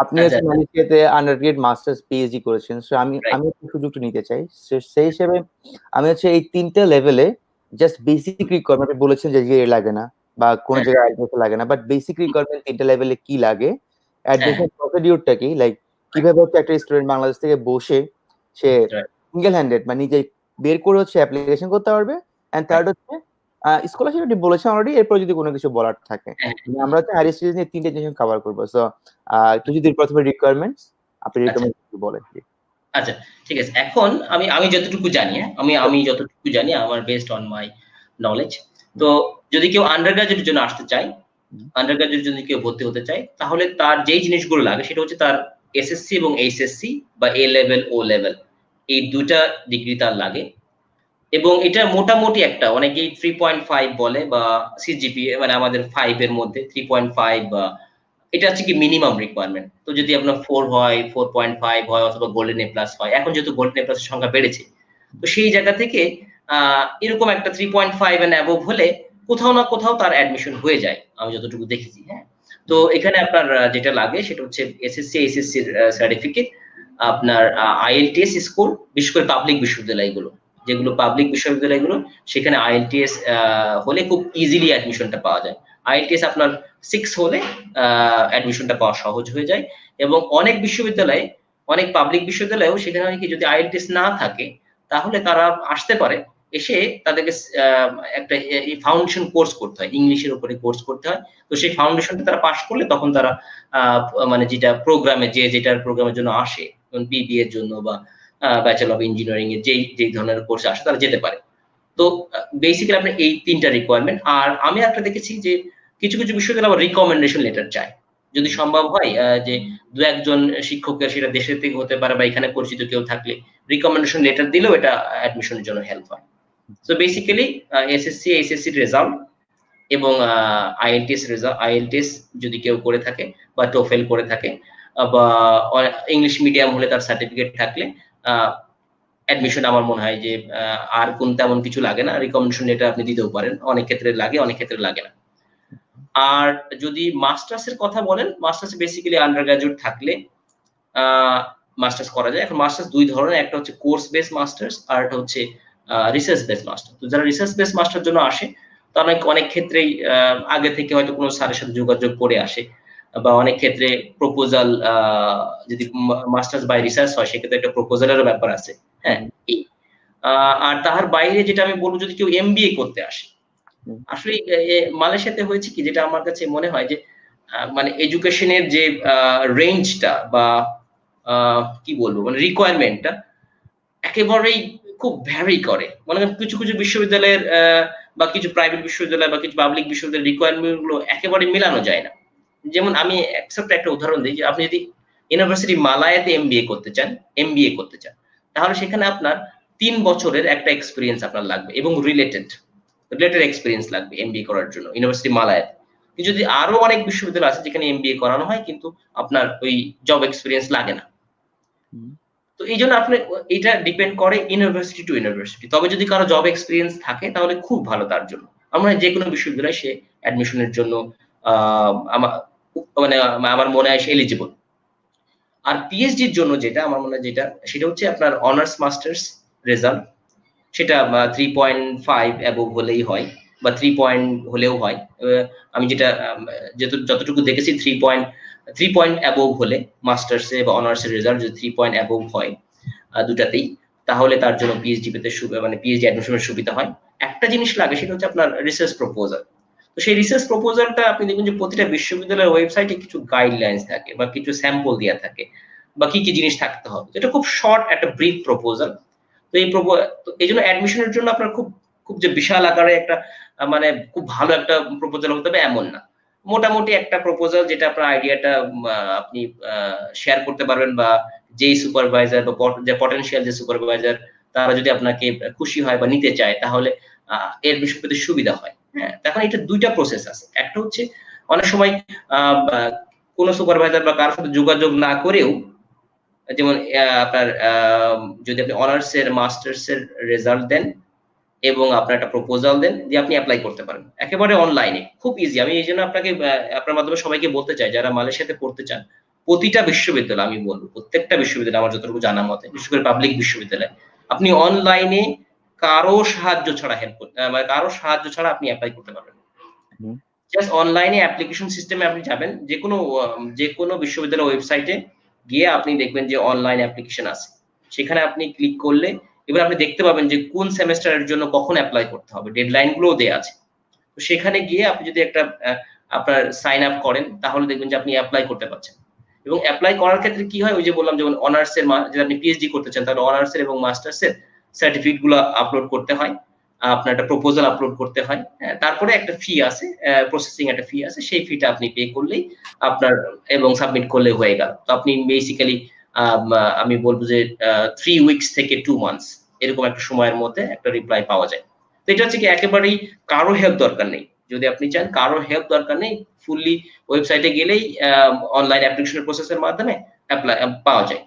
আপনি আচ্ছা, হচ্ছে। মালয়েশিয়াতে আন্ডারগ্রেড মাস্টার্স পিএইচডি করেছেন। সো আমি আমি একটু সুযোগটা নিতে চাই। সেই হিসেবে আমি হচ্ছে এই ৩ টা লেভেলে জাস্ট বেসিক রিকোয়ারমেন্ট আপনি বলেছেন যে লাগে না বা কোন হ্যাঁ। জায়গায় আইএলটিএস লাগে না। বাট বেসিক রিকোয়ারমেন্ট ৩ টা লেভেলে কি লাগে? হ্যাঁ। অ্যাডমিশন প্রসিডিউরটা কি? লাইক কীভাবে হচ্ছে একটা স্টুডেন্ট বাংলাদেশ থেকে বসে সে সিঙ্গেল হ্যান্ডেড মানে নিজে বের করে হচ্ছে অ্যাপ্লিকেশন করতে পারবে। অ্যান্ড থার্ড হচ্ছে স্কলারশিপ আপনি বলেছেন অলরেডি এরপর যদি কোন কিছু বলার থাকে। হ্যাঁ। মানে আমরা হচ্ছে হাইয়ার স্টাডিজ নিয়ে ৩ টা জিনিস কভার করব। সো একটু যদি প্রথমে রিকোয়ারমেন্টস আপনি আচ্ছা। রিকোয়ারমেন্টস বলেন আচ্ছা, ঠিক আছে। এখন আমি আমি যতটুকু জানি আমি আমি যতটুকু জানি আমার বেসড অন মাই নলেজ। তো যদি কেউ আন্ডার গ্র্যাজুয়েট জন্য আসতে চায়, হুম। আন্ডার গ্র্যাজুয়েট যদি কেউ ভর্তি হতে চায়, তাহলে তার যেই জিনিসগুলো লাগে সেটা হচ্ছে তার এসএসসি এবং এইচএসসি বা এ লেভেল, ও লেভেল এই দুটা ডিগ্রি তার লাগে। এবং এটা মোটামুটি একটা অনেকেই 3.5 বলে বা সিজিপি মানে আমাদের ফাইভ এর মধ্যে 3.5 বা এটা হচ্ছে কি মিনিমাম রিকোয়ারমেন্ট। তো যদি আপনার ফোর হয়, 4.5 হয় অথবা গোল্ডেন এ প্লাস হয়। এখন যেহেতু গোল্ডেন এ প্লাস সংখ্যা বেড়েছে। তো সেই জায়গা থেকে এরকম একটা 3.5 অ্যান্ড অ্যাবভ হলে কোথাও না কোথাও তার অ্যাডমিশন হয়ে যায়। আমি যতটুকু দেখেছি, হ্যাঁ? তো এখানে আপনার যেটা লাগে সেটা হচ্ছে এসএসসি, আ সার্টিফিকেট, আপনার আইএলটিএস স্কোর, বিশেষ করে পাবলিক বিশ্ববিদ্যালয়গুলো। যেগুলো পাবলিক বিশ্ববিদ্যালয়গুলো সেখানে আইএলটিএস হলে খুব ইজিলি অ্যাডমিশনটা পাওয়া যায়। আইএলটিএস আপনার সিক্স হলে অ্যাডমিশনটা পাওয়া সহজ হয়ে যায় এবং অনেক বিশ্ববিদ্যালয়ে, অনেক পাবলিক বিশ্ববিদ্যালয়েও সেখানে কি যদি আইএলটিএস না থাকে তাহলে তারা আসতে পারে। এসে তাদেরকে একটা ফাউন্ডেশন কোর্স করতে হয়। ইংলিশের উপরে কোর্স করতে হয়। তো সেই ফাউন্ডেশনটা তারা পাশ করলে তখন তারা মানে যেটা প্রোগ্রামে যে যেটার প্রোগ্রামের জন্য আসে, বিবিএ এর জন্য বা ব্যাচেলর অফ ইঞ্জিনিয়ারিং এর যেই যেই ধরনের কোর্সে আসে তারা যেতে পারে। তো বেসিক্যালি আপনার এই তিনটা রিকোয়ারমেন্ট। আর আমি একটা দেখেছি যে কিছু, কিছু বিশ্ববিদ্যালয় আবার রিকমেন্ডেশন লেটার চায়। যদি সম্ভব হয় যে ২-১ জন শিক্ষকের সেটা দেশের থেকে হতে পারে বা এখানে পরিচিত কেউ থাকলে রিকমেন্ডেশন লেটার দিলেও এটা অ্যাডমিশনের জন্য হেল্প হয়। So basically SSC, HSC result এবং আইএলটিএস রেজাল্ট আইএলটিএস যদি কেউ করে থাকে বা টোফেল করে থাকে বা ইংলিশ মিডিয়াম হলে তার সার্টিফিকেট থাকলে অ্যাডমিশন আমার মনে হয় যে আর কোন তেমন কিছু লাগে না। রিকমেন্ডেশন লেটার আপনি দিতেও পারেন। অনেক ক্ষেত্রে লাগে, অনেক ক্ষেত্রে লাগে না। আর যদি মাস্টার্স এর কথা বলেন, মাস্টার্স বেসিক্যালি আন্ডার গ্র্যাজুয়েট থাকলে মাস্টার্স করা যায়। এখন মাস্টার্স দুই ধরনের। একটা হচ্ছে কোর্স বেস মাস্টার্স আর একটা হচ্ছে রিসার্চ বেস মাস্টার। তো যারা রিসার্চ বেস মাস্টার জন্য আসে, তারা অনেক অনেক ক্ষেত্রেই আগে থেকে হয়তো কোনো স্যারের সাথে যোগাযোগ করে আসে। বা অনেক ক্ষেত্রে প্রপোজাল যদি মাস্টার্স বাই রিসার্চ হয় সেক্ষেত্রে একটা প্রপোজালেরও ব্যাপার আছে। হ্যাঁ? আর তাহার বাইরে যেটা আমি বলব যদি কেউ এমবিএ করতে আসে। আসলে মালয়েশিয়াতে হয়েছে কি যেটা আমার কাছে মনে হয় যে মানে এডুকেশনের যে রেঞ্জটা বা কি বলব মানে রিকোয়ারমেন্টটা একেবারেই খুব ভ্যারি করে। মনে করেন কিছু, কিছু বিশ্ববিদ্যালয়ের বা কিছু প্রাইভেট বিশ্ববিদ্যালয় বা কিছু পাবলিক বিশ্ববিদ্যালয়ের রিকোয়ারমেন্টগুলো একেবারে মেলানো যায় না। যেমন আমি ছোট্ট একটা উদাহরণ দিই যে আপনি যদি ইউনিভার্সিটি মালায়াতে এমবিএ করতে চান, এমবিএ করতে চান। তাহলে সেখানে আপনার তিন বছরের একটা এক্সপিরিয়েন্স আপনার লাগবে এবং রিলেটেড, রিলেটেড এক্সপেরিয়েন্স লাগবে এমবিএ করার জন্য ইউনিভার্সিটি মালায়াতে। যদি আরও অনেক বিশ্ববিদ্যালয় আছে যেখানে এমবিএ করানো হয় কিন্তু আপনার ওই জব এক্সপিরিয়েন্স লাগে না। তো এইজন্য আপনি ও এটা ডিপেন্ড করে ইউনিভার্সিটি টু ইউনিভার্সিটি। তবে যদি কারও জব এক্সপিরিয়েন্স থাকে তাহলে খুব ভালো তার জন্য। আমরা হয় যেকোনো বিশ্ববিদ্যালয়ে সে অ্যাডমিশনের জন্য মানে আমার মনে হয় এলিজিবল। আর পিএইচডির জন্য যেটা, আমার মনে হয় যেটা, সেটা হচ্ছে আপনার অনার্স মাস্টার্স রেজাল্ট। সেটা আ 3.5 অ্যাবভ হলেই হয়, বা 3 পয়েন্ট হলেও হয়। আমি যেটা যেহেতু যতটুকু দেখেছি 3 পয়েন্ট 3 পয়েন্ট অ্যাবভ হলে মাস্টার্স বা অনার্স এর রেজাল্ট যদি 3 পয়েন্ট অ্যাবভ হয় দুটাতেই, তাহলে তার জন্য পিএইচডি পেতে মানে পিএইচডি অ্যাডমিশনের সুবিধা হয়। একটা জিনিস লাগে, সেটা হচ্ছে আপনার রিসার্চ প্রপোজাল। তো সেই রিসার্চ প্রপোজালটা আপনি দেখবেন যে প্রতিটা বিশ্ববিদ্যালয়ের ওয়েবসাইটে কিছু গাইডলাইনস থাকে বা কিছু স্যাম্পল দেওয়া থাকে বা কি, কি জিনিস থাকতে হবে। এটা খুব শর্ট একটা ব্রিফ প্রপোজাল। তো এই প্রপো তো এইজন্য অ্যাডমিশনের জন্য আপনার খুব, খুব যে বিশাল আকারে একটা মানে খুব ভালো একটা প্রপোজাল হতে হবে এমন না। মোটামুটি একটা প্রপোজাল যেটা আপনার আইডিয়াটা আপনি শেয়ার করতে পারবেন বা যেই সুপারভাইজার বা যে পটেনশিয়াল যে সুপারভাইজার তারা যদি আপনাকে খুশি হয় বা নিতে চায় তাহলে এডমিশন পেতে সুবিধা হয়। হ্যাঁ? এখন এটা দুইটা প্রসেস আছে। একটা হচ্ছে অনেক সময় কোন সুপারভাইজার বা কারও সাথে যোগাযোগ না করেও যেমন আপনার যদি আপনি অনার্স এর মাস্টার্স এর রেজাল্ট দেন এবং আপনার একটা প্রপোজাল দেন দিয়ে আপনি এপ্লাই করতে পারেন। একেবারে অনলাইনে। খুব ইজি। আমি এইজন্য আপনাকে আ আপনার মাধ্যমে সবাইকে বলতে চাই যারা মালয়েশিয়াতে পড়তে চান, প্রতিটা বিশ্ববিদ্যালয় আমি বলব প্রত্যেকটা বিশ্ববিদ্যালয় আমার যতটুকু জানা মতে বিশেষ করে পাবলিক বিশ্ববিদ্যালয় আপনি অনলাইনে কারও সাহায্য ছাড়া হেল্প মানে কারও সাহায্য ছাড়া আপনি অ্যাপ্লাই করতে পারবেন জাস্ট অনলাইনে অ্যাপ্লিকেশন সিস্টেমে আপনি যাবেন যে কোনো যে কোনো বিশ্ববিদ্যালয় ওয়েবসাইটে গিয়ে আপনি দেখবেন যে অনলাইন অ্যাপ্লিকেশন আছে। সেখানে আপনি ক্লিক করলে এবার আপনি দেখতে পাবেন যে কোন সেমেস্টারের জন্য কখন অ্যাপ্লাই করতে হবে ডেডলাইন গুলোও দেওয়া আছে। তো সেখানে গিয়ে আপনি যদি একটা আপনার সাইন আপ করেন তাহলে দেখবেন যে আপনি অ্যাপ্লাই করতে পারছেন। এবং অ্যাপ্লাই করার ক্ষেত্রে কি হয়? ওই যে বললাম যেমন অনার্স এর যদি আপনি পিএইচডি করতে চান তাহলে অনার্স এর এবং মাস্টার্স এর সার্টিফিকেটগুলো আপলোড করতে হয় আপনার একটা প্রপোজাল আপলোড করতে হয় হ্যাঁ, তারপরে একটা ফি আছে প্রসেসিং একটা ফি আছে সেই ফিটা আপনি পে করলেই আপনার এবং সাবমিট করলে হয়ে গেল। তো আপনি বেসিক্যালি আমি বলব যে থ্রি উইকস থেকে টু মান্থস এরকম একটা সময়ের মধ্যে একটা রিপ্লাই পাওয়া যায়। তো এটা হচ্ছে কি একেবারেই কারও হেল্প দরকার নেই। যদি আপনি চান কারও হেল্প দরকার নেই ফুললি ওয়েবসাইটে গেলেই অনলাইন অ্যাপ্লিকেশন প্রসেসের মাধ্যমে অ্যাপ্লাই পাওয়া যায়।